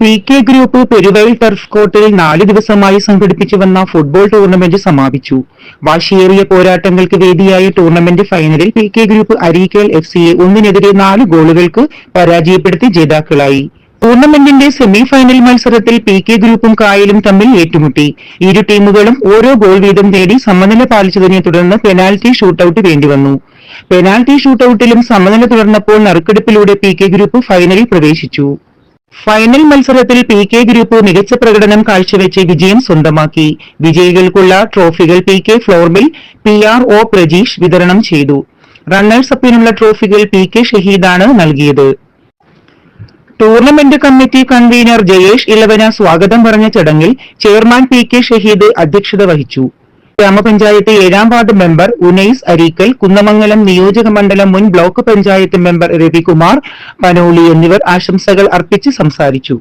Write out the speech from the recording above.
P K group Peruvayal turf കോർട്ടിൽ നാല് ദിവസമായി സംഘടിപ്പിച്ചു വന്ന ഫുട്ബോൾ ടൂർണമെന്റ് സമാപിച്ചു. വാശിയേറിയ പോരാട്ടങ്ങൾക്ക് വേദിയായ ടൂർണമെന്റ് ഫൈനലിൽ P K group Areekkal F സിയെ ഒന്നിനെതിരെ നാല് ഗോളുകൾക്ക് പരാജയപ്പെടുത്തി ജേതാക്കളായി. ടൂർണമെന്റിന്റെ സെമി ഫൈനൽ മത്സരത്തിൽ പി കെ ഗ്രൂപ്പും കായലും തമ്മിൽ ഏറ്റുമുട്ടി. ഇരു ടീമുകളും ഓരോ ഗോൾ വീതം നേടി സമനില പാലിച്ചതിനെ തുടർന്ന് പെനാൽറ്റി ഷൂട്ടൌട്ട് വേണ്ടിവന്നു. പെനാൽറ്റി ഷൂട്ടൌട്ടിലും സമനില തുടർന്നപ്പോൾ നറുക്കെടുപ്പിലൂടെ പി കെ ഗ്രൂപ്പ് ഫൈനലിൽ പ്രവേശിച്ചു. ഫൈനൽ മത്സരത്തിൽ പി കെ ഗ്രൂപ്പ് മികച്ച പ്രകടനം കാഴ്ചവെച്ച് വിജയം സ്വന്തമാക്കി. വിജയികൾക്കുള്ള ട്രോഫികൾ P K flour mill P R O Prajeesh വിതരണം ചെയ്തു. റണ്ണേഴ്സ് അപ്പിനുള്ള ട്രോഫികൾ പി കെ ഷഹീദാണ് നൽകിയത്. ടൂർണമെന്റ് കമ്മിറ്റി കൺവീനർ ജയേഷ് ഇലവന സ്വാഗതം പറഞ്ഞ ചടങ്ങിൽ ചെയർമാൻ പി കെ ഷഹീദ് അധ്യക്ഷത വഹിച്ചു. ഗ്രാമപഞ്ചായത്ത് ഏഴാം വാർഡ് മെമ്പർ ഉനൈസ് അരീക്കൽ കുന്നമംഗലം നിയോജക മണ്ഡലം മുൻ ബ്ലോക്ക് പഞ്ചായത്ത് മെമ്പർ രവികുമാർ പനോളി എന്നിവർ ആശംസകൾ അർപ്പിച്ച് സംസാരിച്ചു.